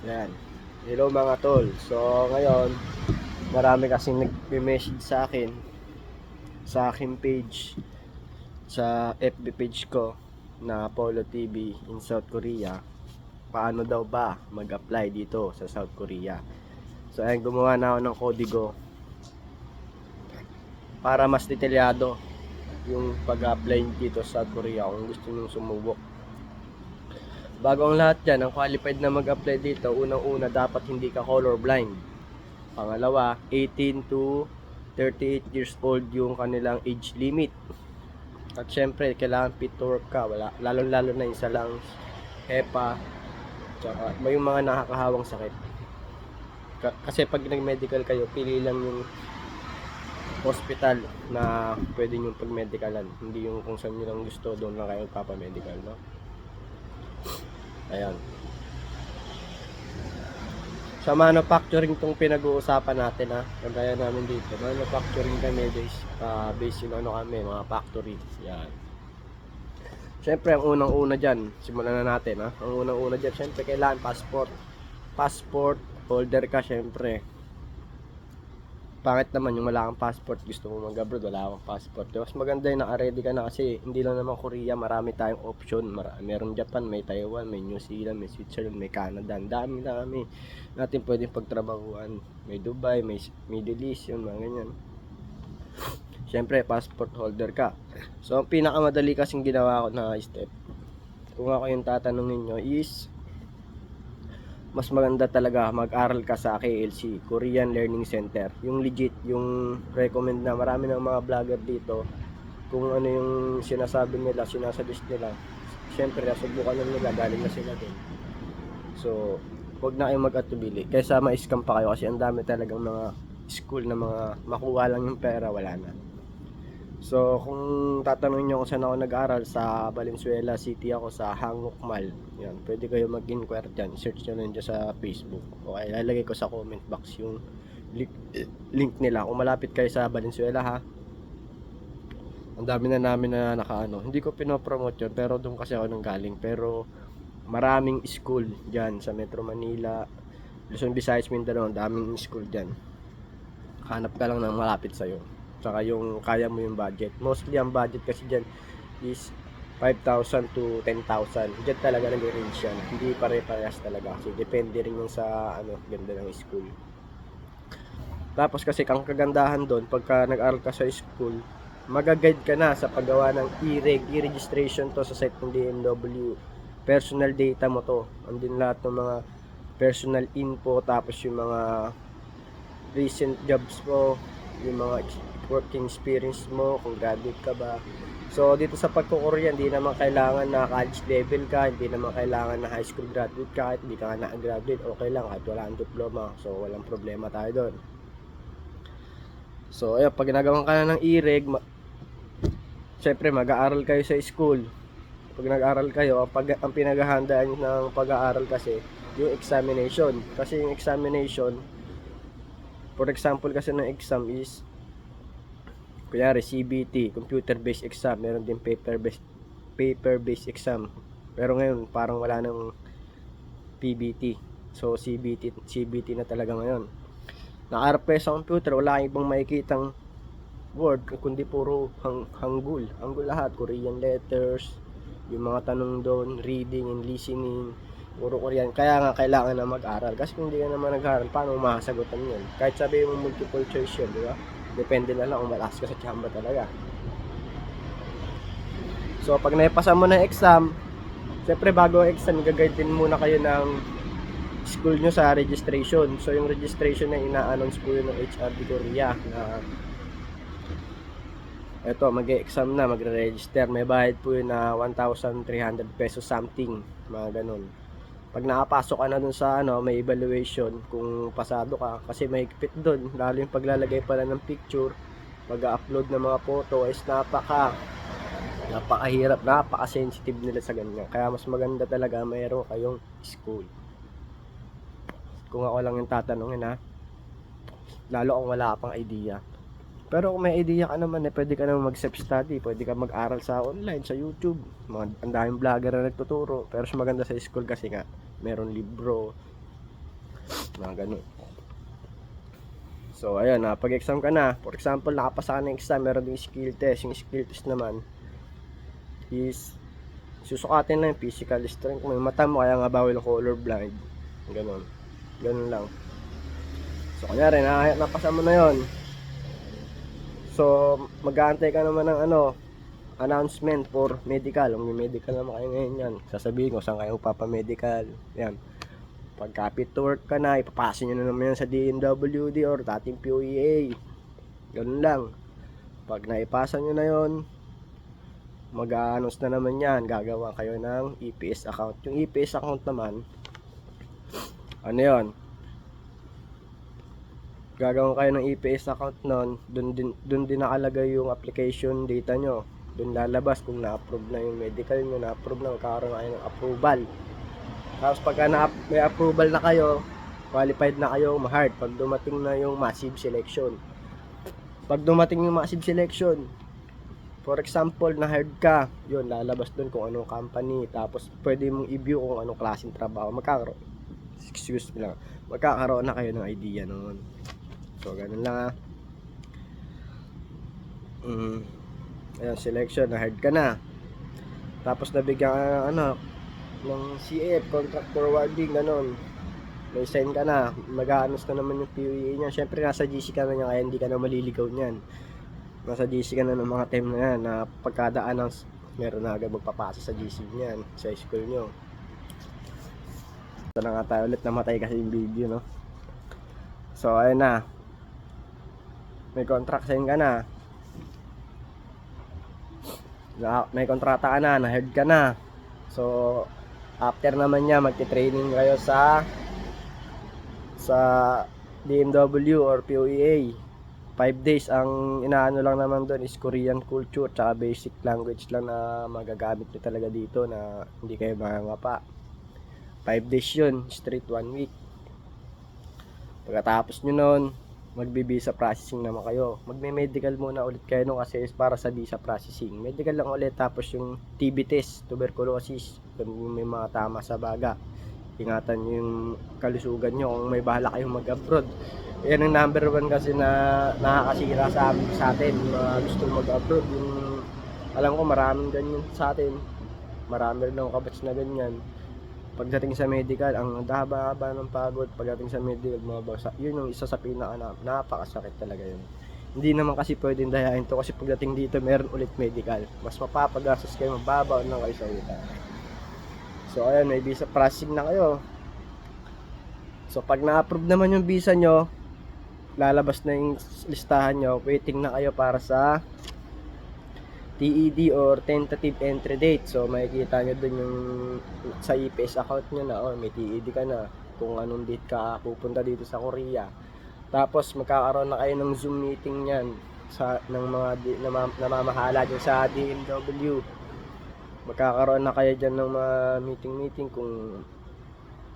Yan. Hello mga tol. So ngayon, marami kasing nag-message sa akin sa aking page sa FB page ko na Polo TV in South Korea. Paano daw ba mag-apply dito sa South Korea? So ayun, gumawa na ako ng kodigo para mas detalyado yung pag-apply dito sa South Korea kung gusto nyo sumubok. Bago ang lahat dyan, ang qualified na mag-apply dito, unang-una dapat hindi ka colorblind. Pangalawa, 18 to 38 years old yung kanilang age limit. At syempre, kailangan fit work ka. Wala, lalo-lalo na isa lang HEPA, tsaka may mga nakakahawang sakit. Ka- kasi pag nag-medical kayo, pili lang yung hospital na pwede nyo pag-medicalan. Hindi yung kung saan nyo lang gusto, doon lang kayo magpapamedical, no? Ayan. Sa manufacturing tong pinag-uusapan natin ha. Kagaya namin dito. Manufacturing kami based, uh, based yung ano kami, mga factory. Yan. Siyempre, ang unang-una dyan, simulan na natin ha. Ang unang-una dyan, siyempre, kailangan passport. Passport, holder ka siyempre. Pangit naman yung wala kang passport, gusto mo mag-abroad, wala kang passport. Mas maganda yung naka-ready ka na kasi hindi lang naman Korea, marami tayong option. Mara- meron Japan, may Taiwan, may New Zealand, may Switzerland, may Canada. Ang dami dami natin pwedeng pagtrabahuan. May Dubai, may Middle East, yun mga ganyan. Siyempre, passport holder ka. So, ang pinakamadali kasing ginawa ko na step, kung ako yung tatanungin nyo is, mas maganda talaga mag-aral ka sa KLC, Korean Learning Center. Yung legit, yung recommend na marami ng mga vlogger dito, kung ano yung sinasabi nila, sinasuggest nila, syempre nasubukan na nila, galing na sila din. So, huwag na kayong mag-atubili. Kaysa ma-scam pa kayo kasi ang dami talagang mga school na mga makuha lang yung pera, wala na. So, kung tatanungin nyo kung saan ako nag-aral, sa Valenzuela City ako sa Hanguk Mall. Yan, pwede kayo mag-inquire dyan. Search nyo lang sa Facebook. Okay, lalagay ko sa comment box yung link, link nila. Kung malapit kayo sa Valenzuela ha. Ang dami na namin na nakaano. Hindi ko pinopromote yun, pero doon kasi ako nang galing. Pero maraming school dyan sa Metro Manila, Luzon, Visayas, Mindanao. Daming school dyan. Hanap ka lang ng malapit sa'yo tsaka yung kaya mo yung budget. Mostly ang budget kasi dyan is 5,000 to 10,000. Diyan talaga nag-range yan. Hindi pare-parehas talaga kasi depende rin yung sa ano, ganda ng school. Tapos kasi kang kagandahan doon pagka nag-aral ka sa school, magaguide ka na sa paggawa ng e-reg, e-registration to sa site ng DMW. Personal data mo to. Andin lahat ng mga personal info tapos yung mga recent jobs mo, yung mga working experience mo, kung graduate ka ba. So, dito sa pagkukorean, hindi naman kailangan na college level ka, hindi naman kailangan na high school graduate ka, kahit hindi ka na-graduate, okay lang, kahit wala kang diploma. So, walang problema tayo doon. So, ayun, pag ginagawa ka na ng e-reg, ma- syempre, mag-aaral kayo sa school. Pag nag-aaral kayo, ang, pag, ang pinaghahandaan ng pag-aaral kasi, yung examination. Kasi yung examination, for example kasi ng exam is kunyari CBT, computer-based exam, meron din paper-based paper-based exam. Pero ngayon parang wala nang PBT. So CBT CBT na talaga ngayon. Nakaharap kayo sa computer, wala kang ibang makikitang word kundi puro hang hanggul. Hanggul lahat, Korean letters, yung mga tanong doon, reading and listening, puro Korean. Kaya nga kailangan na mag-aral. Kasi kung hindi ka naman nag-aral, paano mo makasagutan yun? Kahit sabi mo multiple choice yun, di ba? Depende na lang kung malakas ka sa chamba talaga. So, pag naipasa mo yung exam, syempre bago exam, gagayad din muna kayo ng school nyo sa registration. So, yung registration na ina-announce po yun ng HRD Korea na eto, mag-exam na, magre-register. May bayad po yun na 1,300 pesos something, mga ganun. Pag nakapasok ka na dun sa ano, may evaluation kung pasado ka kasi mahigpit dun, lalo yung paglalagay pala ng picture, pag-upload ng mga photo is napaka napakahirap, napaka-sensitive nila sa ganyan. Kaya mas maganda talaga mayroon kayong school. Kung ako lang yung tatanungin ha, lalo kung wala pang idea. Pero kung may idea ka naman, eh, pwede ka naman mag-self-study, pwede ka mag-aral sa online, sa YouTube. Mga, ang daming vlogger na nagtuturo. Pero mas maganda sa school kasi nga, meron libro, Mga ganun. So, ayun, na pag exam ka na, for example, nakapasa ka ng exam, meron din skill test. Yung skill test naman is susukatin lang yung physical strength mo. Yung mata mo, kaya nga bawal color blind. Ganun. Ganun lang. So, kunyari, na, napasa mo na yon So, mag-aantay ka naman ng ano, announcement for medical. Kung may medical naman kayo ngayon yan, sasabihin ko saan kayo papamedical. Yan. Pag kapit to work ka na, ipapasa nyo na naman yan sa DMWD or dating POEA. Ganun lang. Pag naipasa nyo na yon mag-announce na naman yan. Gagawa kayo ng EPS account. Yung EPS account naman, ano yon gagawin kayo ng EPS account nun, dun din, dun din nakalagay yung application data nyo. Dun lalabas kung na-approve na yung medical nyo, na-approve na, magkakaroon kayo ng approval. Tapos pagka na may approval na kayo, qualified na kayo ma-hard pag dumating na yung massive selection. Pag dumating yung massive selection, for example, na-hard ka, yun, lalabas dun kung anong company, tapos pwede mong i-view kung anong klaseng trabaho, magkakaroon, excuse me lang, magkakaroon na kayo ng idea noon. So, ganun lang ah. Mm. Ayan, selection, na-hard ka na. Tapos nabigyan ka ano, ng CF, contract forwarding, ganun. May sign ka na, mag-aanos na naman yung PUE niya. Siyempre, nasa GC ka na niya, kaya hindi ka na maliligaw niyan. Nasa GC ka na ng mga time na yan, na pagkadaan ng meron na agad magpapasa sa GC niyan, sa school nyo. Ito na nga tayo ulit, namatay kasi yung video, no? So, ayun na. May contract sign ka na. May kontrata ka na, na-heard ka na. So, after naman niya, magti-training kayo sa sa DMW or POEA. 5 days ang inaano lang naman doon is Korean culture tsaka basic language lang na magagamit nyo talaga dito na hindi kayo mangangapa. 5 days yun, straight 1 week. Pagkatapos nyo nun, magbe-visa processing naman kayo. Magme-medical muna ulit kayo no kasi is para sa visa processing. Medical lang ulit tapos yung TB test, tuberculosis, kung may mga tama sa baga. Ingatan nyo yung kalusugan nyo kung may bahala kayong mag-abroad. Yan ang number one kasi na nakakasira sa, sa atin, mga gusto mag-abroad. Yung, alam ko maraming ganyan sa atin. Marami rin akong kabats na ganyan pagdating sa medical, ang haba-haba ng pagod pagdating sa medical, mga yun yung isa sa pinaka na, napakasakit talaga yun. Hindi naman kasi pwedeng dayain to kasi pagdating dito meron ulit medical. Mas mapapagastos kayo, mababaw na kayo sa utang. So ayan, may visa processing na kayo. So pag na-approve naman yung visa nyo, lalabas na yung listahan nyo, waiting na kayo para sa TED or tentative entry date. So makikita nyo dun yung sa EPS account nyo na oh, may TED ka na kung anong date ka pupunta dito sa Korea. Tapos magkakaroon na kayo ng Zoom meeting niyan sa ng mga di, nama, namamahala dyan sa DMW. Magkakaroon na kayo dyan ng mga meeting-meeting kung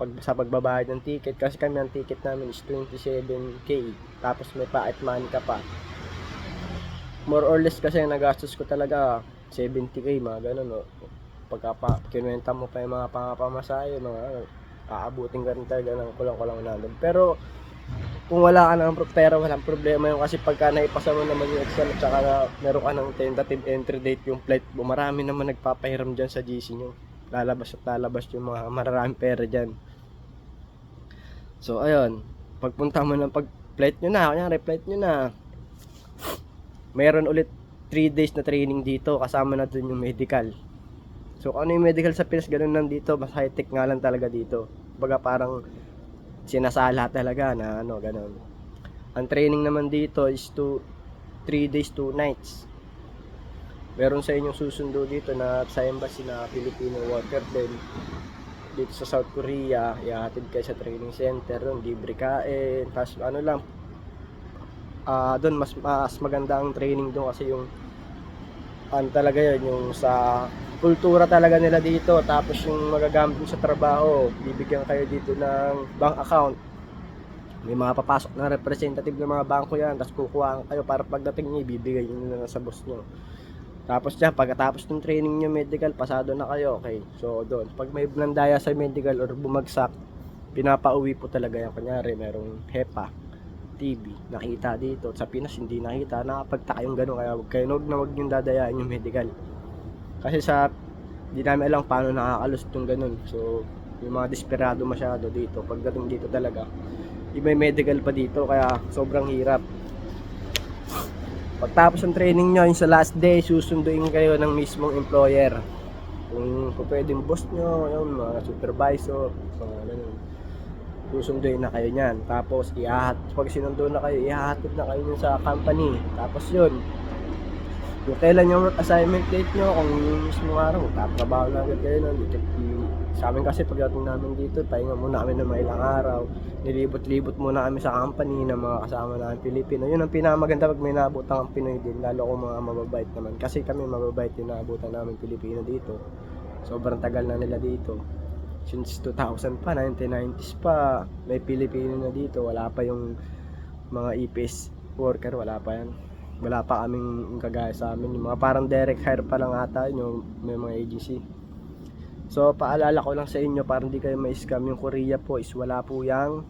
pag, sa pagbabayad ng ticket kasi kami ang ticket namin is 27k tapos may pa money ka pa more or less kasi nagastos ko talaga 70k mga ganun no? Pagka pa, kinuwenta mo pa yung mga pangapamasahe mga aabutin ka rin talaga ng kulang-kulang na pero kung wala ka ng pera walang problema yun. Kasi pagka naipasa mo naman yung exam at saka na, meron ka ng tentative entry date yung flight mo marami naman nagpapahiram dyan sa GC nyo. Lalabas at lalabas yung mga mararaming pera dyan. So ayun. Pagpunta mo ng pag flight nyo na. Kunyari flight nyo na meron ulit 3 days na training dito kasama na dun yung medical. So ano yung medical sa Pinas ganun lang dito. Mas high tech nga lang talaga dito. Baga parang sinasala talaga na ano ganun. Ang training naman dito is to 3 days 2 nights. Meron sa inyong susundo dito na sa embassy na Filipino worker din. Dito sa South Korea ihahatid kayo sa training center libre kain tapos ano lang ah doon mas mas maganda ang training doon kasi yung ano talaga yun yung sa kultura talaga nila dito tapos yung magagamit mo sa trabaho bibigyan kayo dito ng bank account may mga papasok na representative ng mga bangko yan tapos kukuha kayo para pagdating niyo ibibigay nyo na sa boss nyo tapos dyan, pagkatapos ng training nyo medical, pasado na kayo, okay. So, doon. Pag may blandaya sa medical or bumagsak, pinapauwi po talaga yan. Kunyari, merong HEPA, TV, nakita dito. Sa Pinas, hindi nakita. Nakapagtaka yung gano'n. Kaya huwag kayo, huwag na huwag yung dadayaan yung medical. Kasi sa, di namin alam paano nakakalust yung gano'n. So, yung mga desperado masyado dito. Pagdating dito talaga, iba may medical pa dito. Kaya sobrang hirap. Pagtapos ng training nyo, yung sa last day, susunduin kayo ng mismong employer. Kung, kung pwedeng boss nyo, yung mga supervisor, mga ganun. Susunduin na kayo niyan. Tapos, ihahat, pag sinundo na kayo, ihahatid na kayo sa company. Tapos yun, kung kailan yung work assignment date nyo, kung yung mismo araw, tatrabaho na agad kayo nun. Dito, sa amin kasi pagdating namin dito, pahinga muna kami ng mga ilang araw. Nilibot-libot muna kami sa company ng mga kasama namin Pilipino. Yun ang pinakamaganda pag may naabutan ang Pinoy din, lalo kung mga mababait naman. Kasi kami mababait din naabutan namin Pilipino dito. Sobrang tagal na nila dito. Since 2000 pa, 1990s pa, may Pilipino na dito. Wala pa yung mga EPS worker, wala pa yan. Wala pa kaming kagaya sa amin. Yung mga parang direct hire pa lang ata yun, yung may mga agency. So, paalala ko lang sa inyo para hindi kayo ma-scam. Yung Korea po is wala po yang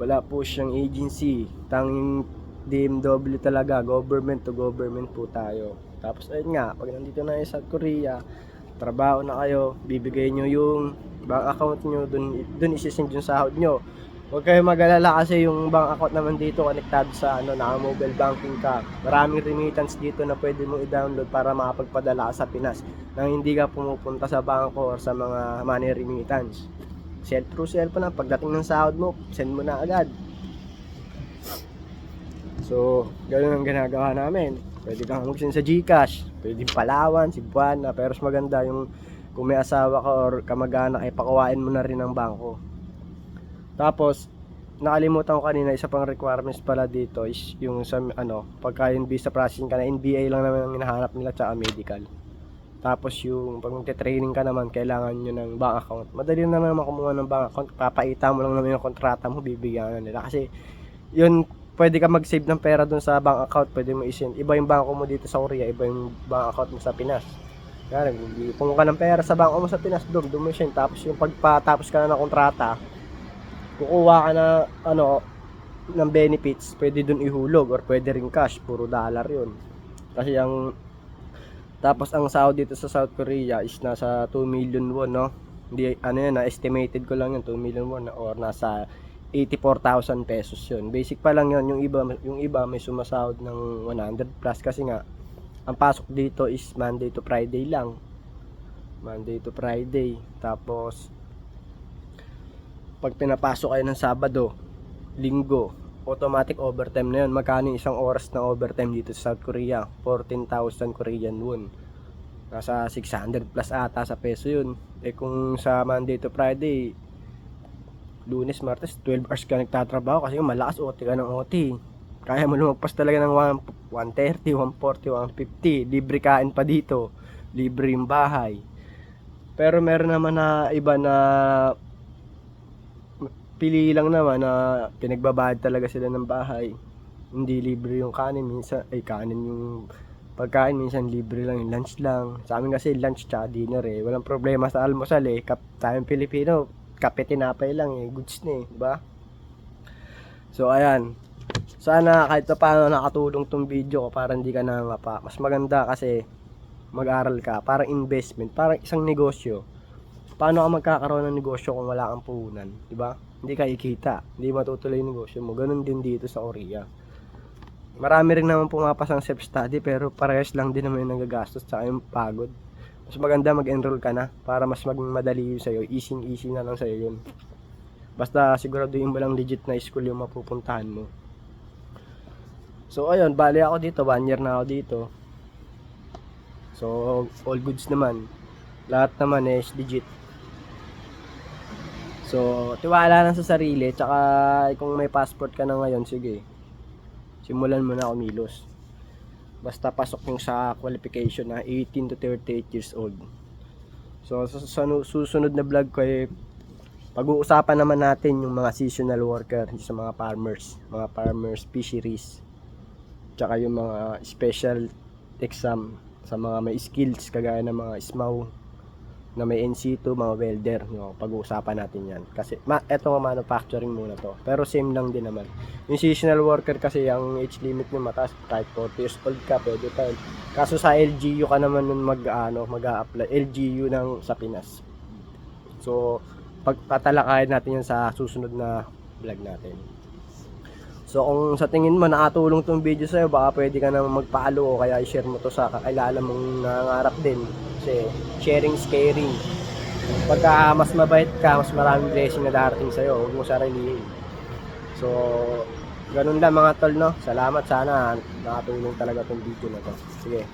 wala po siyang agency. Tanging DMW talaga, government to government po tayo. Tapos ayun nga, pag nandito na sa Korea, trabaho na kayo, bibigay nyo yung bank account nyo, dun, dun isisend yung sahod nyo. Huwag kayo mag-alala kasi yung bank account naman dito konektado sa ano, naka-mobile banking ka. Maraming remittance dito na pwede mo i-download para makapagpadala ka sa Pinas nang hindi ka pumupunta sa bangko or sa mga money remittance. Sell through cellphone na pagdating ng sahod mo, send mo na agad. So, ganun ang ginagawa namin. Pwede kang mag-send sa GCash, pwede Palawan, Cebuana, pero mas maganda yung kung may asawa ka or kamag-anak ay pakuwain mo na rin ng bangko. Tapos, nakalimutan ko kanina, isa pang requirements pala dito is yung sa ano, pagka yung visa processing ka na, NBA lang naman ang hinahanap nila tsaka medical. Tapos yung pag magte-training ka naman, kailangan nyo ng bank account. Madali na naman kumuha ng bank account. Papaita mo lang naman yung kontrata mo, bibigyan na nila. Kasi yun, pwede ka mag-save ng pera dun sa bank account. Pwede mo i-send. Iba yung bangko mo dito sa Korea, iba yung bank account mo sa Pinas. Kaya kung ka ng pera sa bangko mo sa Pinas, doon, doon mo i-send. Tapos yung pagpatapos ka na ng kontrata, kukuha ka na ano ng benefits, pwede dun ihulog or pwede rin cash, puro dollar yun. Kasi ang tapos ang sahod dito sa South Korea is nasa 2 million won, no? Hindi ano yan, na estimated ko lang yun 2 million won or nasa 84,000 pesos yun. Basic pa lang yun, yung iba yung iba may sumasahod ng 100 plus kasi nga ang pasok dito is Monday to Friday lang. Monday to Friday. Tapos pag pinapasok kayo ng Sabado, Linggo, automatic overtime na yun. Magkano isang oras na overtime dito sa South Korea? 14,000 Korean won. Nasa 600 plus ata sa peso yun. Eh kung sa Monday to Friday, Lunes, Martes, 12 hours ka nagtatrabaho kasi malakas OT ka ng OT. Kaya mo lumagpas talaga ng 1, 130, 140, 150. Libre kain pa dito. Libre yung bahay. Pero meron naman na iba na pili lang naman na pinagbabayad talaga sila ng bahay. Hindi libre yung kanin, minsan ay kanin yung pagkain, minsan libre lang yung lunch lang. Sa amin kasi lunch tsaka dinner eh. Walang problema sa almusal eh. Kap tayong Pilipino, kape tinapay lang eh. Goods na eh, di ba? So ayan. Sana kahit pa paano nakatulong tong video ko para hindi ka nangapa. Mas maganda kasi mag-aral ka. Parang investment, parang isang negosyo. Paano ka magkakaroon ng negosyo kung wala kang puhunan, di ba? Hindi ka ikita, hindi matutuloy yung negosyo mo. Ganun din dito sa Korea. Marami rin naman pumapasang self-study pero parehas lang din naman yung nagagastos sa yung pagod. Mas maganda mag-enroll ka na para mas maging madali yun sa'yo. Easy easy na lang sa'yo yun. Basta siguraduhin mo lang legit na school yung mapupuntahan mo. So ayun, bali ako dito, one year na ako dito. So all goods naman. Lahat naman is legit. So, tiwala lang sa sarili, tsaka kung may passport ka na ngayon, sige. Simulan mo na kumilos. Basta pasok yung sa qualification na 18 to 38 years old. So, sa, susunod na vlog ko eh, pag-uusapan naman natin yung mga seasonal worker sa mga farmers, mga farmers fisheries. Tsaka yung mga special exam sa mga may skills kagaya ng mga SMAW, na may NC2, mga welder, no, pag-uusapan natin yan. Kasi, ma, eto nga manufacturing muna to. Pero same lang din naman. Yung seasonal worker kasi, ang age limit nyo mataas, kahit 40 years old ka, pwede yun. Kaso sa LGU ka naman nun mag, ano, mag-a-apply, LGU ng sa Pinas. So, pagtatalakayan natin yan sa susunod na vlog natin. So kung sa tingin mo nakatulong tong video sa'yo, baka pwede ka na mag-follow o kaya i-share mo to sa kakilala mong nangangarap din. Kasi sharing is caring. Pagka mas mabait ka, mas maraming blessing na darating sa'yo, huwag mo sarilihin. So, ganun lang mga tol, no? Salamat sana nakatulong talaga tong video na to. Sige,